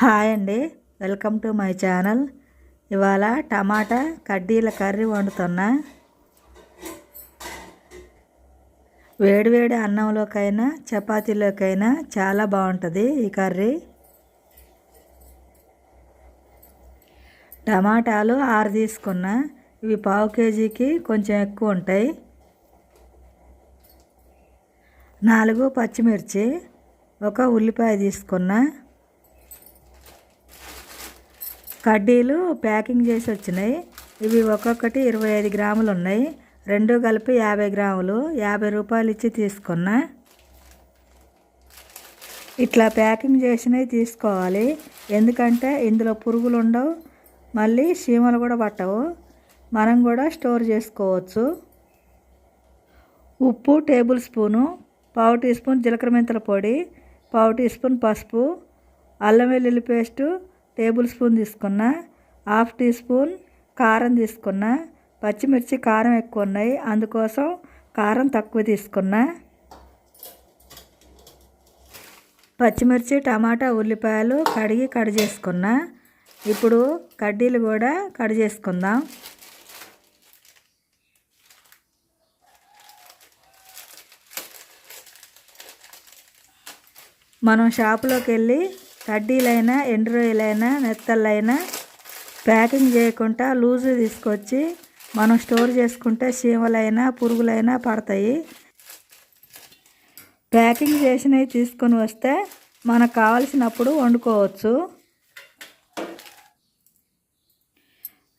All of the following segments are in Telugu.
హాయ్ అండి. Welcome to my channel. ఇవాళ టమాటా కడ్డీల కర్రీ వండుతున్నా. వేడివేడి అన్నంలోకైనా చపాతీలోకైనా చాలా బాగుంటుంది ఈ కర్రీ. టమాటాలు ఆరు తీసుకున్నా. ఇవి పావు కేజీకి కొంచెం ఎక్కువ ఉంటాయి. నాలుగు పచ్చిమిర్చి ఒక ఉల్లిపాయ తీసుకున్నా. కడ్డీలు ప్యాకింగ్ చేసి వచ్చినాయి. ఇవి ఒక్కొక్కటి ఇరవై ఐదు గ్రాములు ఉన్నాయి. రెండు కలిపి యాభై గ్రాములు. యాభై రూపాయలు ఇచ్చి తీసుకున్నా. ఇట్లా ప్యాకింగ్ చేసినవి తీసుకోవాలి. ఎందుకంటే ఇందులో పురుగులు ఉండవు. మళ్ళీ చీమలు కూడా పట్టవు. మనం కూడా స్టోర్ చేసుకోవచ్చు. ఉప్పు టేబుల్ స్పూను పావు టీ స్పూన్ జీలకర్ర మెంతుల పొడి పావు టీ స్పూన్ పసుపు అల్లం వెల్లుల్లి పేస్టు టేబుల్ స్పూన్ తీసుకున్న హాఫ్ టీ స్పూన్ కారం తీసుకున్న పచ్చిమిర్చి కారం ఎక్కువ ఉన్నాయి అందుకోసం కారం తక్కువ తీసుకున్నా. పచ్చిమిర్చి టమాటా ఉల్లిపాయలు కడిగి కట్ చేసుకున్నా. ఇప్పుడు కడ్డీలు కూడా కట్ చేసుకుందాం. మనం షాపులోకి వెళ్ళి కడ్డీలైనా ఎండు రొయ్యలైనా నెత్తళ్ళైనా ప్యాకింగ్ చేయకుండా లూజు తీసుకొచ్చి మనం స్టోర్ చేసుకుంటే చీమలైనా పురుగులైనా పడతాయి. ప్యాకింగ్ చేసినవి తీసుకొని వస్తే మనకు కావలసినప్పుడు వండుకోవచ్చు.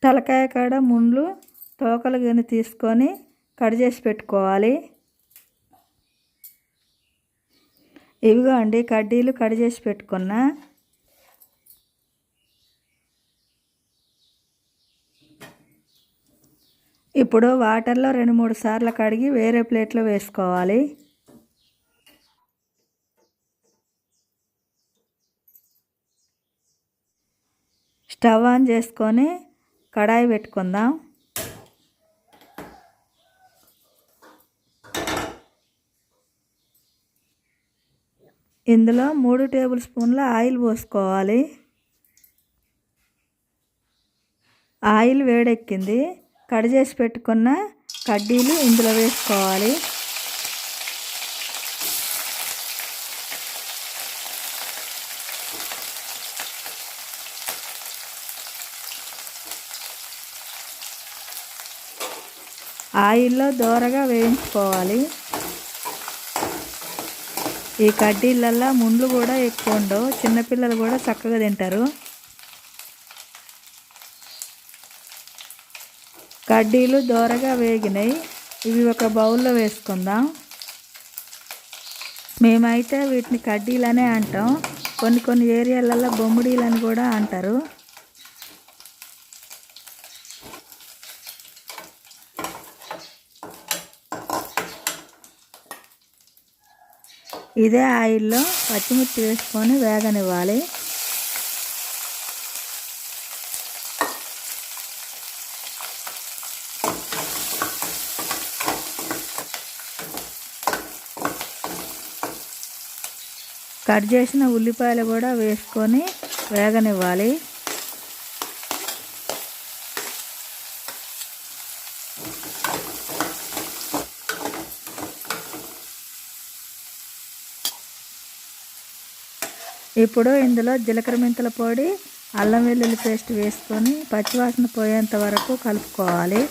తలకాయ కాడ ముండ్లు తోకలు కానీ తీసుకొని కట్ చేసి పెట్టుకోవాలి. ఇవిగో అండి కడ్డీలు కట్ చేసి పెట్టుకున్నా ఇప్పుడు వాటర్లో రెండు మూడు సార్లు కడిగి వేరే ప్లేట్లో వేసుకోవాలి. స్టవ్ ఆన్ చేసుకొని కడాయి పెట్టుకుందాం. ఇందులో మూడు టేబుల్ స్పూన్ల ఆయిల్ పోసుకోవాలి. ఆయిల్ వేడెక్కింది. కట్ చేసి పెట్టుకున్న కడ్డీలు ఇందులో వేసుకోవాలి. ఆయిల్లో దోరగా వేయించుకోవాలి. ఈ కడ్డీలల్లో ముండ్లు కూడా ఎక్కువ ఉండవు. చిన్నపిల్లలు కూడా చక్కగా తింటారు. కడ్డీలు దోరగా వేగినాయి. ఇవి ఒక బౌల్లో వేసుకుందాం. మేమైతే వీటిని కడ్డీలనే అంటాం. కొన్ని కొన్ని ఏరియాలలో బొమ్మిడీలని కూడా అంటారు. ఇదే ఆయిల్లో పచ్చిమిర్చి వేసుకొని వేగనివ్వాలి. కట్ చేసిన ఉల్లిపాయలు కూడా వేసుకొని వేగనివ్వాలి. ఇప్పుడు ఇందులో జీలకర్ర మెంతుల పొడి అల్లం వెల్లుల్లి పేస్ట్ వేసుకొని పచ్చివాసన పోయేంత వరకు కలుపుకోవాలి.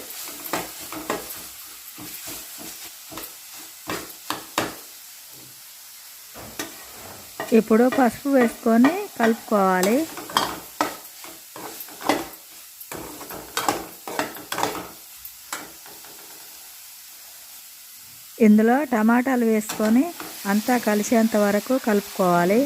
ఇప్పుడు పసుపు వేసుకొని కలుపుకోవాలి. ఇందులో టమాటాలు వేసుకొని అంతా కలిసేంత వరకు కలుపుకోవాలి.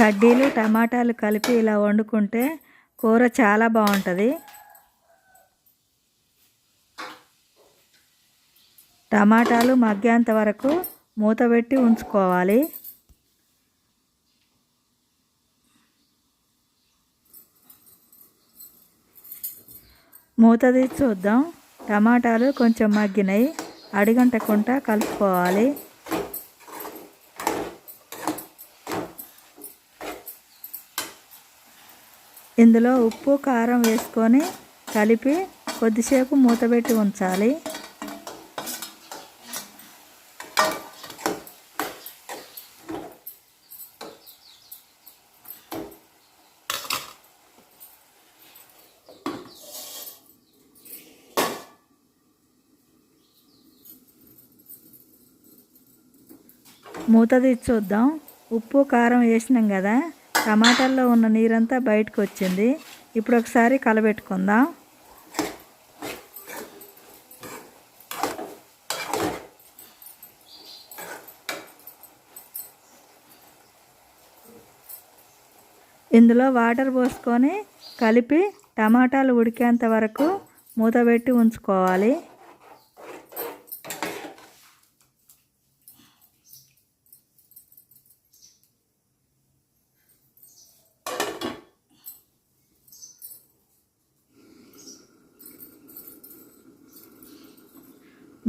కడ్డీలు టమాటాలు కలిపి ఇలా వండుకుంటే కూర చాలా బాగుంటుంది. టమాటాలు మగ్గేంత వరకు మూత పెట్టి ఉంచుకోవాలి. మూత తీసి చూద్దాం. టమాటాలు కొంచెం మగ్గినాయి. అడిగంటకుండా కలుపుకోవాలి. ఇందులో ఉప్పు కారం వేసుకొని కలిపి కొద్దిసేపు మూతబెట్టి ఉంచాలి. మూత తీసి చూద్దాం. ఉప్పు కారం వేసినాం కదా. టమాటాల్లో ఉన్న నీరంతా బయటకు వచ్చింది ఇప్పుడు ఒకసారి కలబెట్టుకుందాం. ఇందులో వాటర్ పోసుకొని కలిపి టమాటాలు ఉడికేంత వరకు మూత పెట్టి ఉంచుకోవాలి.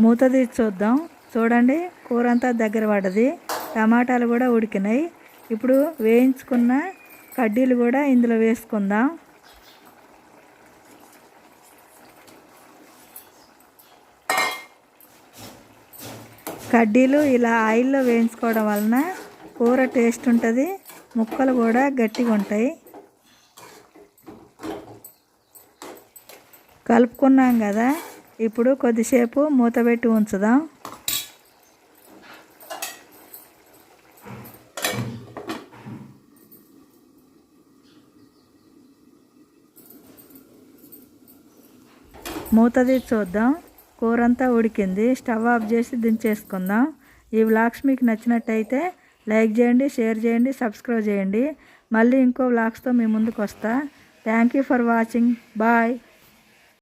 మూత తీసి చూద్దాం. చూడండి కూర అంతా దగ్గర పడ్డది. టమాటాలు కూడా ఉడికినాయి. ఇప్పుడు వేయించుకున్న కడ్డీలు కూడా ఇందులో వేసుకుందాం. కడ్డీలు ఇలా ఆయిల్లో వేయించుకోవడం వలన కూర టేస్ట్ ఉంటుంది ముక్కలు కూడా గట్టిగా ఉంటాయి. కలుపుకున్నాం కదా ఇప్పుడు కొద్దిసేపు మూత పెట్టి ఉంచుదాం. మూత తీసి చూద్దాం. కూర అంతా ఉడికింది. స్టవ్ ఆఫ్ చేసి దించేసుకుందాం. ఈ వ్లాగ్స్ మీకు నచ్చినట్టయితే లైక్ చేయండి షేర్ చేయండి సబ్స్క్రైబ్ చేయండి. మళ్ళీ ఇంకో వ్లాగ్స్తో మీ ముందుకు వస్తా thank you for watching. Bye.